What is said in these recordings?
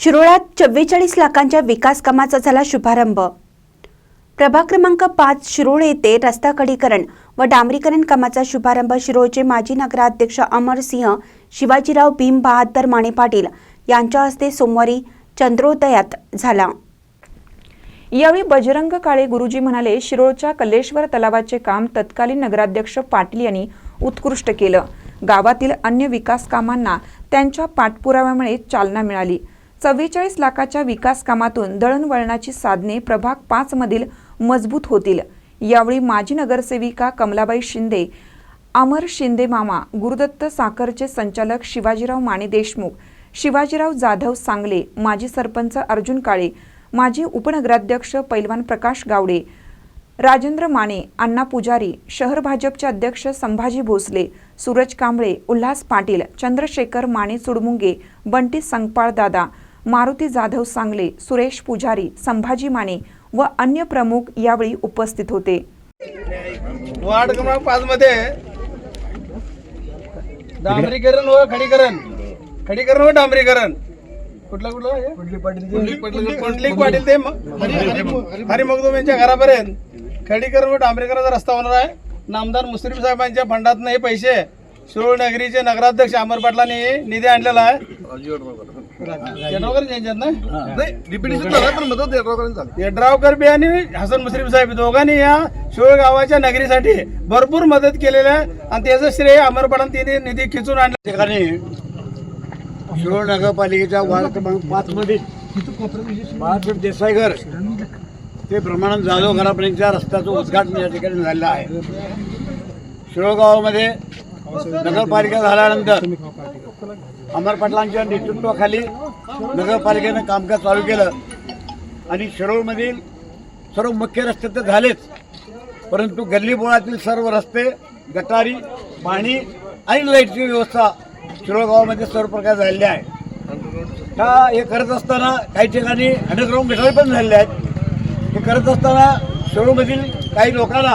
शिरोळात चव्वेचाळीस लाखांच्या विकास कामाचा झाला शुभारंभ. प्रभाग क्रमांक पाच शिरोळ येथे रस्ता कडीकरण व डांबरीकरण कामाचा शुभारंभ शिरोळचे माजी नगराध्यक्ष अमरसिंह शिवाजीराव भीम बहादर माने पाटील यांच्या हस्ते सोमवारी चंद्रोदयात झाला. यावेळी बजरंग काळे गुरुजी म्हणाले शिरोळच्या कल्लेश्वर तलावाचे काम तत्कालीन नगराध्यक्ष पाटील यांनी उत्कृष्ट केलं. गावातील अन्य विकास कामांना त्यांच्या पाठपुराव्यामुळे चालना मिळाली. चव्वेचाळीस लाखाच्या विकास कामातून दळणवळणाची साधने प्रभाग पाच मधील मजबूत होतील. यावेळी माजी नगरसेविका कमलाबाई शिंदे अमर शिंदे मामा गुरुदत्त साखरचे संचालक शिवाजीराव माने देशमुख शिवाजीराव जाधव सांगले माजी सरपंच अर्जुन काळे माजी उपनगराध्यक्ष पैलवान प्रकाश गावडे राजेंद्र माने अण्णा पुजारी शहर भाजपचे अध्यक्ष संभाजी भोसले सूरज कांबळे उल्हास पाटील चंद्रशेखर माने चुडमुंगे बंटी संगपाळ दादा मारुती जाधव सांगले सुरेश पुजारी संभाजी माने व अन्य प्रमुख यावेळी उपस्थित होते. वार्ड क्रमांक पाच मध्ये डांबरीकरण व खडीकरण. खडीकरण व डांबरीकरण. कुठलं कुठलं हे? पाटील ते हरिमगदोम यांच्या घरापर्यंत. खडीकरण व डांबरीकरणाचा रस्ता होणार आहे. नामदार मुस्लिम साहेबांच्या फंडातनं हे पैसे शिरोळ नगरीचे नगराध्यक्ष अमर पाटलांनी निधी आणलेला आहे. यड्रावकर यांच्यात ना? यड्रावकर बी आणि हसन मुश्रीफ साहेब दोघांनी या शिरोळ गावाच्या नगरीसाठी भरपूर मदत केलेली आहे. आणि त्याचं श्रेय अमर पाटलांनी तिने निधी खिचून आणले. ठिकाणी शिरोळ नगरपालिकेच्या वार्ड क्रमांक पाच मध्ये बाळासाहेब देसाईघर ते ब्रह्मानंद जाधव घरापर्यंतच्या रस्त्याचं उद्घाटन या ठिकाणी झालेलं आहे. शिरोळ गावामध्ये नगरपालिका झाल्यानंतर अमर पाटलांच्या नेतृत्वाखाली नगरपालिकेनं कामकाज चालू केलं. आणि शिरोळमधील सर्व मुख्य रस्ते तर झालेच परंतु गल्लीबोळातील सर्व रस्ते गटारी पाणी आणि लाईटची व्यवस्था शिरोळ गावामध्ये सर्व प्रकार झालेली आहे. ह्या हे करत असताना काही ठिकाणी अंडरग्राऊंड गटारी पण झालेले आहेत. हे करत असताना शिरोळमधील काही लोकांना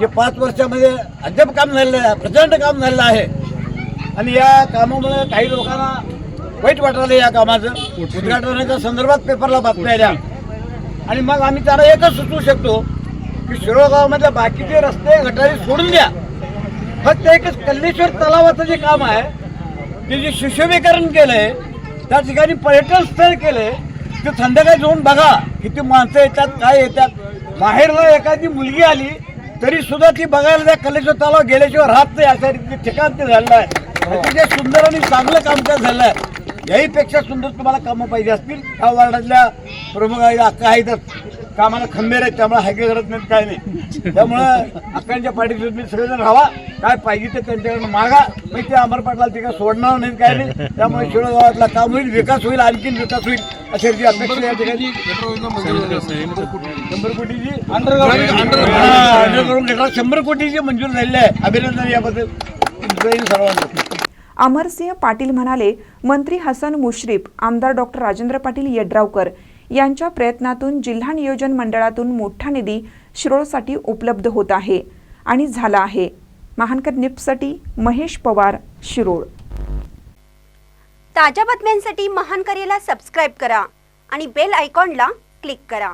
जे पाच वर्षामध्ये अद्याप काम झालेलं आहे प्रचंड काम झालेलं आहे. आणि या कामामुळे काही लोकांना वाईट वाटलं या कामाचं. उद्घाटनाच्या संदर्भात पेपरला बातम्या द्या. आणि मग आम्ही त्याला एकच सुचवू शकतो की शिरोळ बाकीचे रस्ते गटारी सोडून द्या. फक्त एकच कल्लेश्वर तलावाचं जे काम आहे ते जे सुशोभीकरण केलंय त्या ठिकाणी पर्यटन स्थळ केलंय ते संध्याकाळी जाऊन बघा. किती माणसं येतात काय येतात. बाहेरला एखादी मुलगी आली तरी सुद्धा ती बघायला त्या कल्लेश्वर तलाव गेल्याशिवाय राहत नाही अशा रीतीचे ठिकाण ते झालेलं आहे अतिशय सुंदर आणि चांगलं कामकाज झालं आहे याहीपेक्षा सुंदर तुम्हाला कामं पाहिजे असतील त्या वार्डातल्या प्रमुख आहेत अक्का आहेतच कामाला खंबेर आहेत त्यामुळे हायके करत नाहीत काय नाही त्यामुळं अक्कांच्या पाठीत तुम्ही सगळेजण राहा काय पाहिजे ते त्यांच्याकडनं मागा मग ते अमर पाटला ते काय सोडणार नाहीत काय नाही त्यामुळे शिरोळ गावातला काम होईल विकास होईल आणखीन विकास होईल अशी अपेक्षा या ठिकाणी शंभर कोटीची शंभर कोटीची मंजूर झालेली आहे. अभिनंदन याबद्दल. सर्वांचं. अमरसिंह पाटील म्हणाले मंत्री हसन मुश्रीफ आमदार डॉक्टर राजेंद्र पाटील यड्रावकर यांच्या प्रयत्नातून जिल्हा नियोजन मंडळातून मोठा निधी शिरोळसाठी उपलब्ध होत आहे आणि झाला आहे. महानकर निप्ससाठी महेश पवार शिरोळ. ताज्या बातम्यांसाठी महान करेला सबस्क्राईब करा आणि बेल आयकॉनला क्लिक करा.